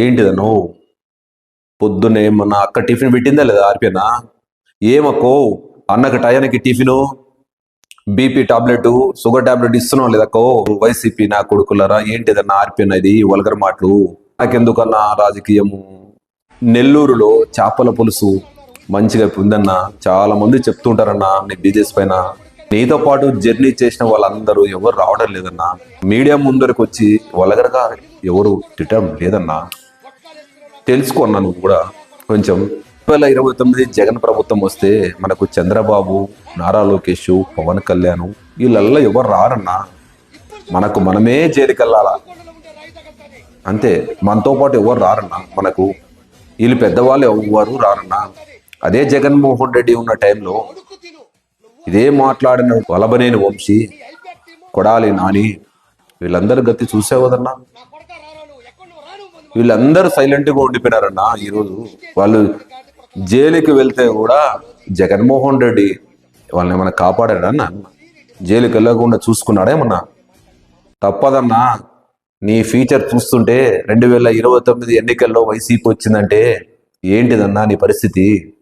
ఏంటిదను? పొద్దున్నే మన అక్క టిఫిన్ పెట్టిందా లేదా ఆర్పినా ఏమక్కో? అన్నకి టయానికి tiffin? BP tablet sugar tablet ఇస్తున్నావు లేదక్కో వైసీపీ నా కొడుకులరా ఏంటిదన్నా ఆర్పిన ఇది? వలగర మాటలు. నాకెందుకన్నా రాజకీయము? నెల్లూరులో చేపల పులుసు మంచిగా ఉందన్న చాలా మంది చెప్తుంటారన్నా నీ బిజినెస్ పైన. నీతో పాటు జర్నీ చేసిన వాళ్ళందరూ ఎవరు రావడం లేదన్నా. మీడియా ముందరికి వచ్చి వలగరగా ఎవరు తిట్టడం లేదన్నా. తెలుసుకున్నా నువ్వు కూడా. కొంచెం రెండు వేల ఇరవై తొమ్మిది జగన్ ప్రభుత్వం వస్తే మనకు చంద్రబాబు నారా లోకేష్ పవన్ కళ్యాణ్ వీళ్ళల్లో ఎవరు రారన్నా మనకు మనమే జైలుకెళ్ళాలా అంతే. మనతో పాటు ఎవరు రారన్నా మనకు వీళ్ళు పెద్దవాళ్ళు ఎవరు రారన్నా అదే జగన్మోహన్ రెడ్డి ఉన్న టైంలో ఇదే మాట్లాడిన వలబనేని వంశీ కొడాలి నాని వీళ్ళందరి గతి చూసే కదన్నా? వీళ్ళందరూ సైలెంట్గా ఉండిపోయినారన్న ఈరోజు. వాళ్ళు జైలుకి వెళ్తే కూడా జగన్మోహన్ రెడ్డి వాళ్ళని ఏమైనా కాపాడాడా అన్న? జైలుకి వెళ్ళకుండా చూసుకున్నాడేమన్నా తప్పదన్నా. నీ ఫీచర్ చూస్తుంటే రెండు వేల ఇరవై తొమ్మిది ఎన్నికల్లో వైసీపీ వచ్చిందంటే ఏంటిదన్నా నీ పరిస్థితి?